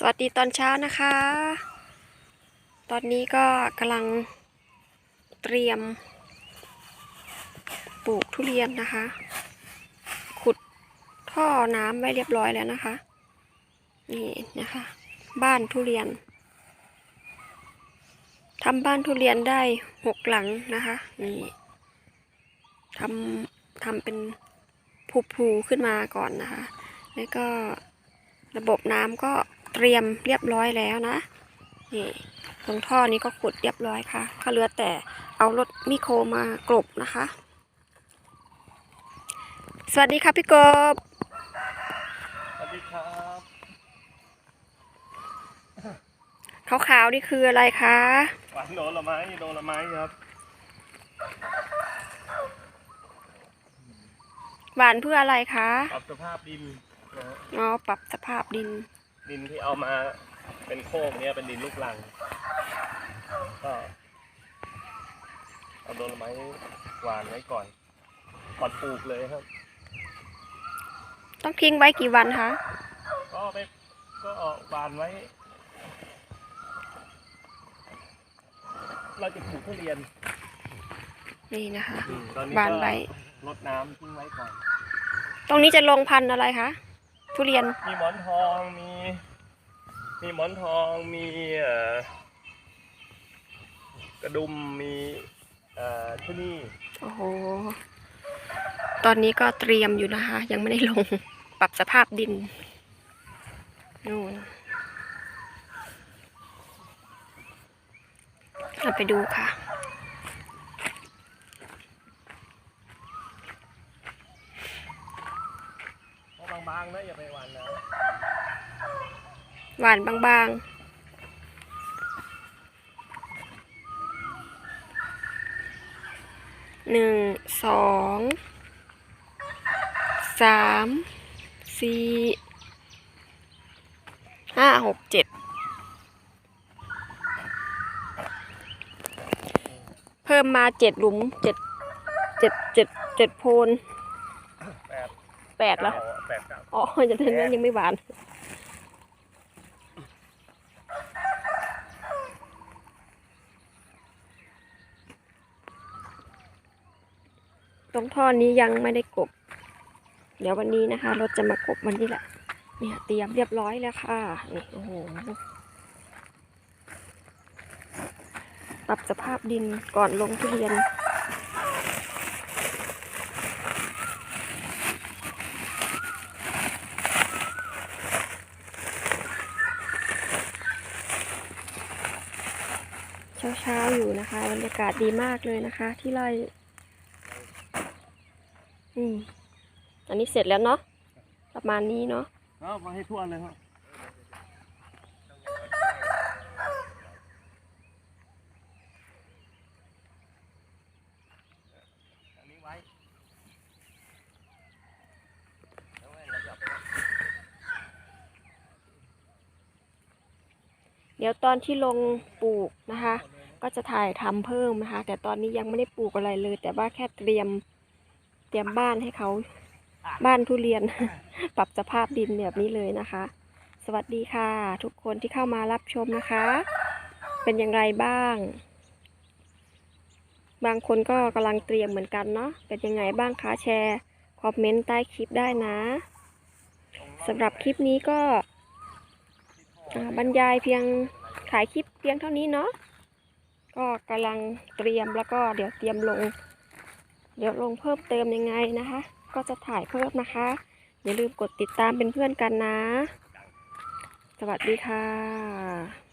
สวัสดีตอนเช้านะคะ ตอนนี้ก็กำลังเตรียม ปลูกทุเรียนนะคะ ขุดท่อน้ำไว้เรียบร้อยแล้วนะคะ นี่นะคะ บ้านทุเรียนทำบ้านทุเรียนได้หกหลังนะคะ นี่ทำทำเป็นภูๆขึ้นมาก่อนนะคะ แล้วก็ระบบน้ำก็ เตรียมเรียบร้อยแล้วนะนี่ตรงท่อนี้ก็ขุดเรียบร้อยค่ะก็เหลือแต่เอารถมิโครมากลบนะคะ สวัสดีค่ะพี่กบสวัสดีครับขาวๆนี่คืออะไรคะหวานโดนละไม้โดนละไม้ครับหวานเพื่ออะไรคะ ปรับสภาพดินนะฮะอ๋อ ปรับสภาพดิน ดินที่เอามาเป็นโคกเนี่ยเป็นดินลูกรัง ก็เอาโดนละไม้หวานไว้ก่อนก่อนปลูกเลยครับ ต้องทิ้งไว้กี่วันคะก็ไปก็หวานไว้ เราจะปลูกทุเรียนนี่นะคะอืมตอนนี้หวานก็ไว้ รดน้ำทิ้งไว้ก่อน ตรงนี้จะลงพันธุ์อะไรคะ ทุเรียน มีหมอนทองมี มีหมอนทองมีเอ่อกระดุมมีเอ่อที่นี่โอ้โห ตอนนี้ก็เตรียมอยู่นะคะ ยังไม่ได้ลง ปรับสภาพดิน นู่นเราไปดูค่ะ เพราะบางๆนะ อย่าไปหวานนะหวานบางๆหนึ่งสองสามสี่ห้าหกเจ็ดเพิ่มมาเจ็ดหลุมเจ็ดเจ็ดเจ็ดเจ็ดโพน แปดแปดแล้วเก้าแปดเก้าอ๋อจะถึงนั้นยังไม่หวาน ตรงท่อนี้ยังไม่ได้กบ เดี๋ยววันนี้นะคะ รถจะมากบวันนี้แหละ เนี่ยเตรียมเรียบร้อยแล้วค่ะ นี่โอ้โห ปรับสภาพดินก่อนลงทุเรียน เช้าๆอยู่นะคะบรรยากาศดีมากเลยนะคะ ที่ไร่อืมอันนี้เสร็จแล้วเนาะประมาณนี้เนาะเอามาให้ทั่วเลยครับอันนี้ไว้แล้วเราจะเอาไปไว้เดี๋ยวตอนที่ลงปลูกนะคะ ก็จะถ่ายทำเพิ่มนะคะ แต่ตอนนี้ยังไม่ได้ปลูกอะไรเลย แต่ว่าแค่เตรียมเตรียมบ้านให้เขาบ้านทุเรียน ปรับสภาพดินแบบนี้เลยนะคะ สวัสดีค่ะ ทุกคนที่เข้ามารับชมนะคะ เป็นอย่างไรบ้าง บางคนก็กำลังเตรียมเหมือนกันเนาะเป็นยังไงบ้างคะแชร์คอมเมนต์ใต้คลิปได้นะสำหรับคลิปนี้ก็บรรยายเพียงถ่ายคลิปเพียงเท่านี้เนาะ ก็กำลังเตรียมแล้วก็เดี๋ยวเตรียมลง เดี๋ยวลงเพิ่มเติมยังไงนะคะ ก็จะถ่ายเพิ่มนะคะ อย่าลืมกดติดตามเป็นเพื่อนกันนะ สวัสดีค่ะ